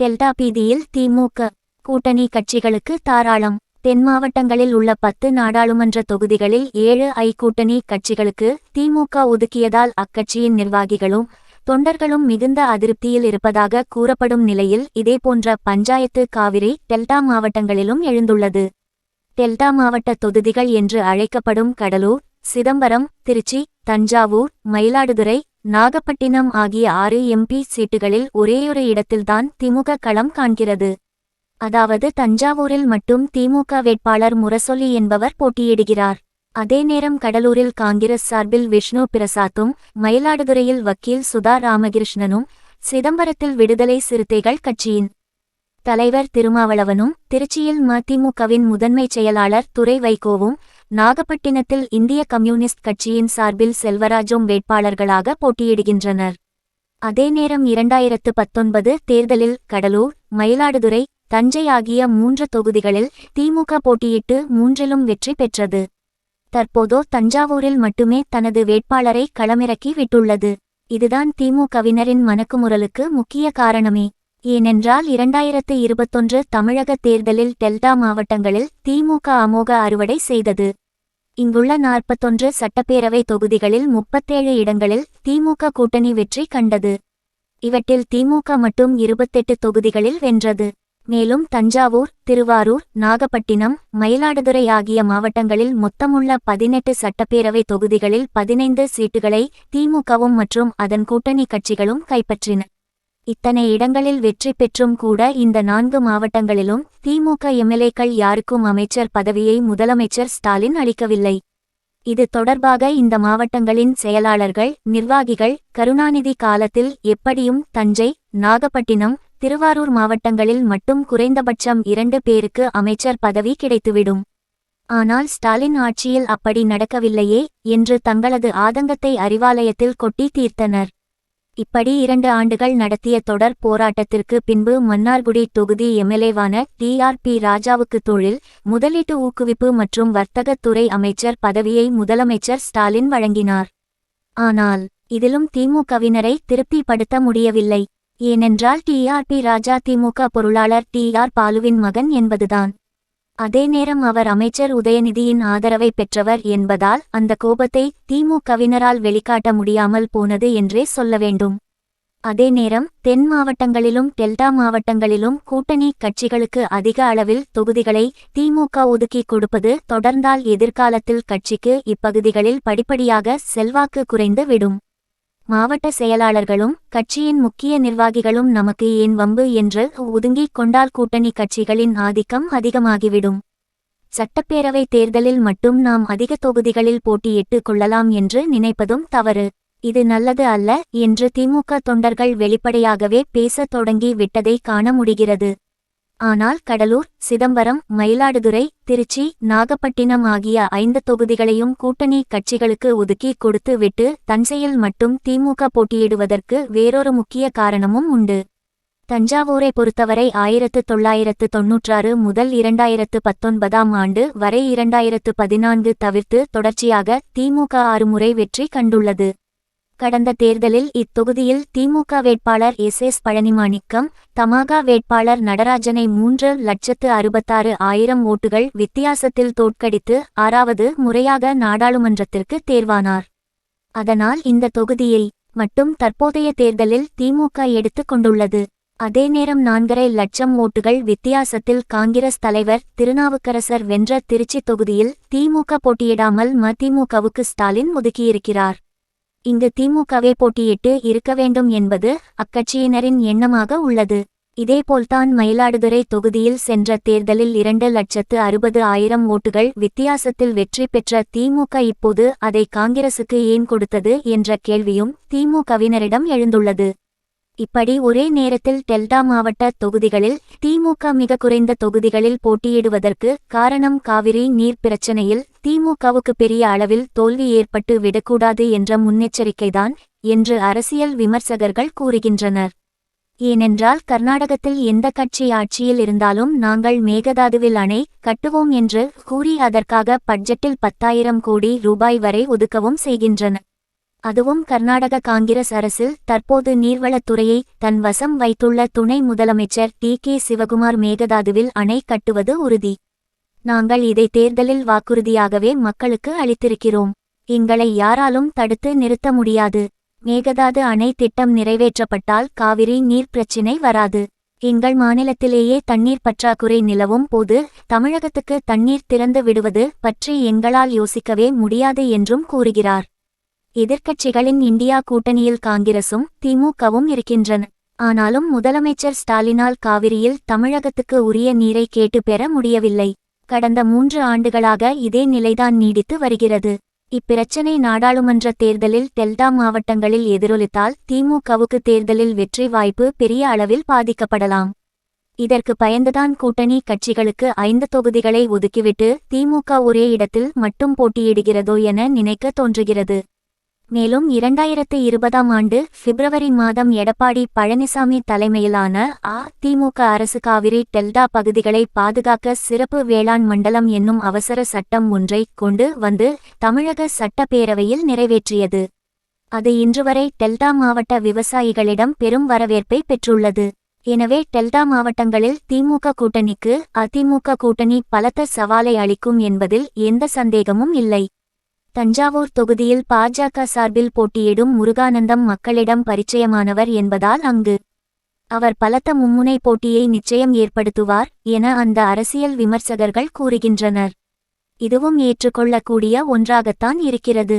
Delta பீதியில் திமுக கூட்டணி கட்சிகளுக்கு தாராளம். தென் மாவட்டங்களில் உள்ள பத்து நாடாளுமன்ற தொகுதிகளில் ஏழு ஐ கூட்டணி கட்சிகளுக்கு திமுக ஒதுக்கியதால் அக்கட்சியின் நிர்வாகிகளும் தொண்டர்களும் மிகுந்த அதிருப்தியில் இருப்பதாக கூறப்படும் நிலையில் இதேபோன்ற பஞ்சாயத்து காவிரி டெல்டா மாவட்டங்களிலும் எழுந்துள்ளது. டெல்டா மாவட்ட தொகுதிகள் என்று அழைக்கப்படும் கடலூர் சிதம்பரம் திருச்சி தஞ்சாவூர் மயிலாடுதுறை நாகப்பட்டினம் ஆகிய ஆறு எம்பி சீட்டுகளில் ஒரேயொரு இடத்தில்தான் திமுக களம் காண்கிறது. அதாவது தஞ்சாவூரில் மட்டும் திமுக வேட்பாளர் முரசொலி என்பவர் போட்டியிடுகிறார். அதே நேரம் கடலூரில் காங்கிரஸ் சார்பில் விஷ்ணு பிரசாத்தும் மயிலாடுதுறையில் வக்கீல் சுதா ராமகிருஷ்ணனும் சிதம்பரத்தில் விடுதலை சிறுத்தைகள் கட்சியின் தலைவர் திருமாவளவனும் திருச்சியில் மதிமுகவின் முதன்மைச் செயலாளர் துரை வைகோவும் நாகப்பட்டினத்தில் இந்திய கம்யூனிஸ்ட் கட்சியின் சார்பில் செல்வராஜும் வேட்பாளர்களாக போட்டியிடுகின்றனர். அதே நேரம் இரண்டாயிரத்து பத்தொன்பது தேர்தலில் கடலூர் மயிலாடுதுறை தஞ்சை ஆகிய மூன்று தொகுதிகளில் திமுக போட்டியிட்டு மூன்றிலும் வெற்றி பெற்றது. தற்போதோ தஞ்சாவூரில் மட்டுமே தனது வேட்பாளரை களமிறக்கி விட்டுள்ளது. இதுதான் திமுகவினரின் மனக்குமுறலுக்கு முக்கிய காரணமே. ஏனென்றால் இரண்டாயிரத்து இருபத்தொன்று தமிழக தேர்தலில் டெல்டா மாவட்டங்களில் திமுக அமோக அறுவடை செய்தது. இங்குள்ள நாற்பத்தொன்று சட்டப்பேரவை தொகுதிகளில் முப்பத்தேழு இடங்களில் திமுக கூட்டணி வெற்றி கண்டது. இவற்றில் திமுக மட்டும் இருபத்தெட்டு தொகுதிகளில் வென்றது. மேலும் தஞ்சாவூர் திருவாரூர் நாகப்பட்டினம் மயிலாடுதுறை ஆகிய மாவட்டங்களில் மொத்தமுள்ள பதினெட்டு சட்டப்பேரவை தொகுதிகளில் பதினைந்து சீட்டுகளை திமுகவும் மற்றும் அதன் கூட்டணி கட்சிகளும் கைப்பற்றின. இத்தனை இடங்களில் வெற்றி பெற்றும் கூட இந்த நான்கு மாவட்டங்களிலும் திமுக எம்எல்ஏக்கள் யாருக்கும் அமைச்சர் பதவியை முதலமைச்சர் ஸ்டாலின் அளிக்கவில்லை. இது தொடர்பாக இந்த மாவட்டங்களின் செயலாளர்கள் நிர்வாகிகள் கருணாநிதி காலத்தில் எப்படியும் தஞ்சை நாகப்பட்டினம் திருவாரூர் மாவட்டங்களில் மட்டும் குறைந்தபட்சம் இரண்டு பேருக்கு அமைச்சர் பதவி கிடைத்துவிடும். ஆனால் ஸ்டாலின் ஆட்சியில் அப்படி நடக்கவில்லையே என்று தங்களது ஆதங்கத்தை அறிவாலயத்தில் கொட்டி தீர்த்தனர். இப்படி இரண்டு ஆண்டுகள் நடத்திய தொடர் போராட்டத்திற்கு பின்பு மன்னார்குடி தொகுதி எம்எல்ஏவான டிஆர்பி ராஜாவுக்கு தொழில் முதலீட்டு ஊக்குவிப்பு மற்றும் வர்த்தகத்துறை அமைச்சர் பதவியை முதலமைச்சர் ஸ்டாலின் வழங்கினார். ஆனால் இதிலும் திமுகவினரை திருப்திப்படுத்த முடியவில்லை. ஏனென்றால் டிஆர்பி ராஜா திமுக பொருளாளர் டி ஆர் பாலுவின் மகன் என்பதுதான். அதே நேரம் அவர் அமைச்சர் உதயநிதியின் ஆதரவை பெற்றவர் என்பதால் அந்த கோபத்தை திமுகவினரால் வெளிக்காட்ட முடியாமல் போனது என்றே சொல்ல வேண்டும். அதே நேரம் தென் மாவட்டங்களிலும் டெல்டா மாவட்டங்களிலும் கூட்டணி கட்சிகளுக்கு அதிக அளவில் தொகுதிகளை திமுக ஒதுக்கி கொடுப்பது தொடர்ந்தால் எதிர்காலத்தில் கட்சிக்கு இப்பகுதிகளில் படிப்படியாக செல்வாக்கு குறைந்து விடும். மாவட்ட செயலாளர்களும் கட்சியின் முக்கிய நிர்வாகிகளும் நமக்கு ஏன் வம்பு என்று ஒதுங்கிக் கொண்டால் கூட்டணி கட்சிகளின் ஆதிக்கம் அதிகமாகிவிடும். சட்டப்பேரவை தேர்தலில் மட்டும் நாம் அதிக தொகுதிகளில் போட்டியிட்டு கொள்ளலாம் என்று நினைப்பதும் தவறு. இது நல்லது அல்ல என்று திமுக தொண்டர்கள் வெளிப்படையாகவே பேசத் தொடங்கி விட்டதை காண முடிகிறது. ஆனால் கடலூர் சிதம்பரம் மயிலாடுதுறை திருச்சி நாகப்பட்டினம் ஆகிய ஐந்து தொகுதிகளையும் கூட்டணி கட்சிகளுக்கு ஒதுக்கி கொடுத்து விட்டு தஞ்சையில் மட்டும் திமுக போட்டியிடுவதற்கு வேறொரு முக்கிய காரணமும் உண்டு. தஞ்சாவூரை பொறுத்தவரை ஆயிரத்து தொள்ளாயிரத்து தொன்னூற்றாறு முதல் இரண்டாயிரத்து பத்தொன்பதாம் ஆண்டு வரை இரண்டாயிரத்து பதினான்கு தவிர்த்து தொடர்ச்சியாக திமுக ஆறு முறை வெற்றி கண்டுள்ளது. கடந்த தேர்தலில் இத்தொகுதியில் திமுக வேட்பாளர் எஸ். எஸ். பழனிமாணிக்கம் தமாகா வேட்பாளர் நடராஜனை மூன்று லட்சத்து அறுபத்தாறு ஆயிரம் ஓட்டுகள் வித்தியாசத்தில் தோற்கடித்து ஆறாவது முறையாக நாடாளுமன்றத்திற்கு தேர்வானார். அதனால் இந்த தொகுதியை மட்டும் தற்போதைய தேர்தலில் திமுக எடுத்துக் கொண்டுள்ளது. அதே நேரம் நான்கரை லட்சம் ஓட்டுகள் வித்தியாசத்தில் காங்கிரஸ் தலைவர் திருநாவுக்கரசர் வென்ற திருச்சி தொகுதியில் திமுக போட்டியிடாமல் மதிமுகவுக்கு ஸ்டாலின் ஒதுக்கியிருக்கிறார். இங்கு திமுகவே போட்டியிட்டு இருக்க வேண்டும் என்பது அக்கட்சியினரின் எண்ணமாக உள்ளது. இதேபோல்தான் மயிலாடுதுறை தொகுதியில் சென்ற தேர்தலில் இரண்டு லட்சத்து அறுபது ஆயிரம் ஓட்டுகள் வித்தியாசத்தில் வெற்றி பெற்ற திமுக இப்போது அதை காங்கிரசுக்கு ஏன் கொடுத்தது என்ற கேள்வியும் திமுகவினரிடம் எழுந்துள்ளது. இப்படி ஒரே நேரத்தில் டெல்டா மாவட்ட தொகுதிகளில் திமுக மிக குறைந்த தொகுதிகளில் போட்டியிடுவதற்கு காரணம் காவிரி நீர் பிரச்சனையில் திமுகவுக்கு பெரிய அளவில் தோல்வி ஏற்பட்டு விடக்கூடாது என்ற முன்னெச்சரிக்கைதான் என்று அரசியல் விமர்சகர்கள் கூறுகின்றனர். ஏனென்றால் கர்நாடகத்தில் எந்த கட்சி ஆட்சியில் இருந்தாலும் நாங்கள் மேகதாதுவில் அணை கட்டுவோம் என்று கூறி அதற்காக பட்ஜெட்டில் பத்தாயிரம் கோடி ரூபாய் வரை ஒதுக்கவும் செய்கின்றன. அதுவும் கர்நாடக காங்கிரஸ் அரசு தற்போது நீர்வளத்துறையை தன் வசம் வைத்துள்ள துணை முதலமைச்சர் டி கே சிவகுமார் மேகதாதுவில் அணை கட்டுவது உறுதி. நாங்கள் இதை தேர்தலில் வாக்குறுதியாகவே மக்களுக்கு அளித்திருக்கிறோம். எங்களை யாராலும் தடுத்து நிறுத்த முடியாது. மேகதாது அணை திட்டம் நிறைவேற்றப்பட்டால் காவிரி நீர் பிரச்சினை வராது. எங்கள் மாநிலத்திலேயே தண்ணீர் பற்றாக்குறை நிலவும் போது தமிழகத்துக்கு தண்ணீர் திறந்து விடுவது பற்றி எங்களால் யோசிக்கவே முடியாது என்றும் கூறுகிறார். எதிர்க்கட்சிகளின் இந்தியா கூட்டணியில் காங்கிரசும் திமுகவும் இருக்கின்றன. ஆனாலும் முதலமைச்சர் ஸ்டாலினால் காவிரியில் தமிழகத்துக்கு உரிய நீரை கேட்டு பெற முடியவில்லை. கடந்த மூன்று ஆண்டுகளாக இதே நிலைதான் நீடித்து வருகிறது. இப்பிரச்சினை நாடாளுமன்ற தேர்தலில் டெல்டா மாவட்டங்களில் எதிரொலித்தால் திமுகவுக்கு தேர்தலில் வெற்றி வாய்ப்பு பெரிய அளவில் பாதிக்கப்படலாம். இதற்கு பயந்துதான் கூட்டணி கட்சிகளுக்கு ஐந்து தொகுதிகளை ஒதுக்கிவிட்டு திமுக ஒரே இடத்தில் மட்டும் போட்டியிடுகிறதோ என நினைக்க தோன்றுகிறது. மேலும் இரண்டாயிரத்து இருபதாம் ஆண்டு பிப்ரவரி மாதம் எடப்பாடி பழனிசாமி தலைமையிலான அ திமுக அரசு காவிரி டெல்டா பகுதிகளை பாதுகாக்க சிறப்பு வேளாண் மண்டலம் என்னும் அவசர சட்டம் ஒன்றை கொண்டு வந்து தமிழக சட்டப்பேரவையில் நிறைவேற்றியது. அது இன்றுவரை டெல்டா மாவட்ட விவசாயிகளிடம் பெரும் வரவேற்பை பெற்றுள்ளது. எனவே டெல்டா மாவட்டங்களில் திமுக கூட்டணிக்கு அதிமுக கூட்டணி பலத்த சவாலை அளிக்கும் என்பதில் எந்த சந்தேகமும் இல்லை. தஞ்சாவூர் தொகுதியில் பாஜக சார்பில் போட்டியிடும் முருகானந்தம் மக்களிடம் பரிச்சயமானவர் என்பதால் அங்கு அவர் பலத்த மும்முனை போட்டியை நிச்சயம் ஏற்படுத்துவார் என அந்த அரசியல் விமர்சகர்கள் கூறுகின்றனர். இதுவும் ஏற்றுக்கொள்ளக்கூடிய ஒன்றாகத்தான் இருக்கிறது.